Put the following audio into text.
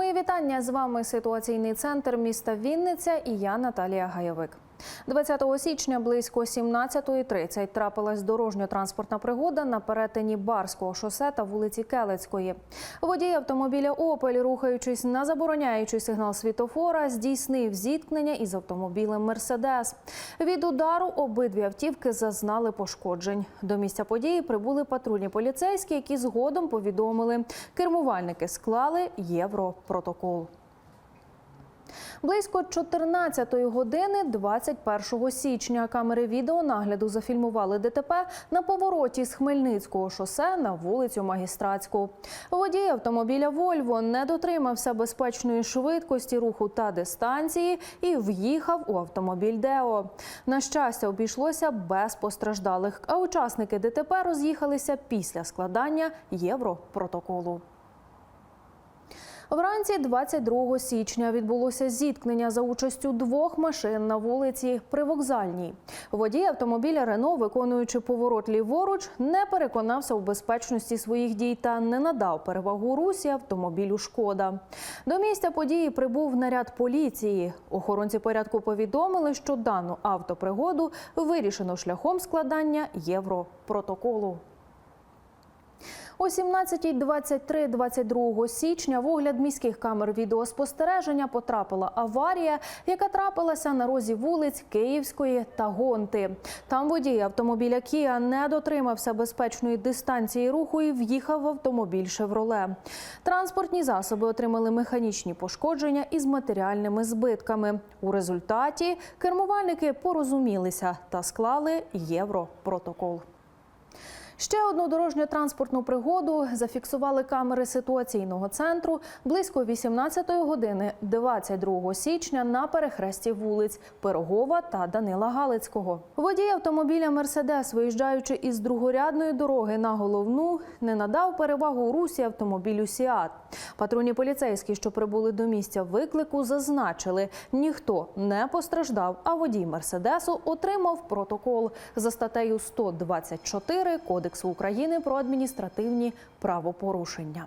Мої вітання з вами. Ситуаційний центр міста Вінниця і я Наталія Гайовик. 20 січня близько 17.30 трапилась дорожньо-транспортна пригода на перетині Барського шосе та вулиці Келецької. Водій автомобіля «Опель», рухаючись на забороняючий сигнал світофора, здійснив зіткнення із автомобілем «Мерседес». Від удару обидві автівки зазнали пошкоджень. До місця події прибули патрульні поліцейські, які згодом повідомили, кермувальники склали європротокол. Близько 14-ї години 21 січня камери відеонагляду зафільмували ДТП на повороті з Хмельницького шосе на вулицю Магістратську. Водій автомобіля «Вольво» не дотримався безпечної швидкості руху та дистанції і в'їхав у автомобіль «Део». На щастя, обійшлося без постраждалих, а учасники ДТП роз'їхалися після складання європротоколу. Вранці 22 січня відбулося зіткнення за участю двох машин на вулиці Привокзальній. Водій автомобіля Рено, виконуючи поворот ліворуч, не переконався у безпечності своїх дій та не надав перевагу русі автомобілю Шкода. До місця події прибув наряд поліції. Охоронці порядку повідомили, що дану автопригоду вирішено шляхом складання європротоколу. О 17.23 22 січня в огляд міських камер відеоспостереження потрапила аварія, яка трапилася на розі вулиць Київської та Гонти. Там водій автомобіля Кія не дотримався безпечної дистанції руху і в'їхав в автомобіль Шевроле. Транспортні засоби отримали механічні пошкодження із матеріальними збитками. У результаті кермувальники порозумілися та склали європротокол. Ще одну дорожньо-транспортну пригоду зафіксували камери ситуаційного центру близько 18 години 22 січня на перехресті вулиць Пирогова та Данила Галицького. Водій автомобіля Мерседес, виїжджаючи із другорядної дороги на головну, не надав перевагу русі автомобілю Сіат. Патрульні поліцейські, що прибули до місця виклику, зазначили, ніхто не постраждав, а водій Мерседесу отримав протокол за статтею 124 Кодексу України про адміністративні правопорушення.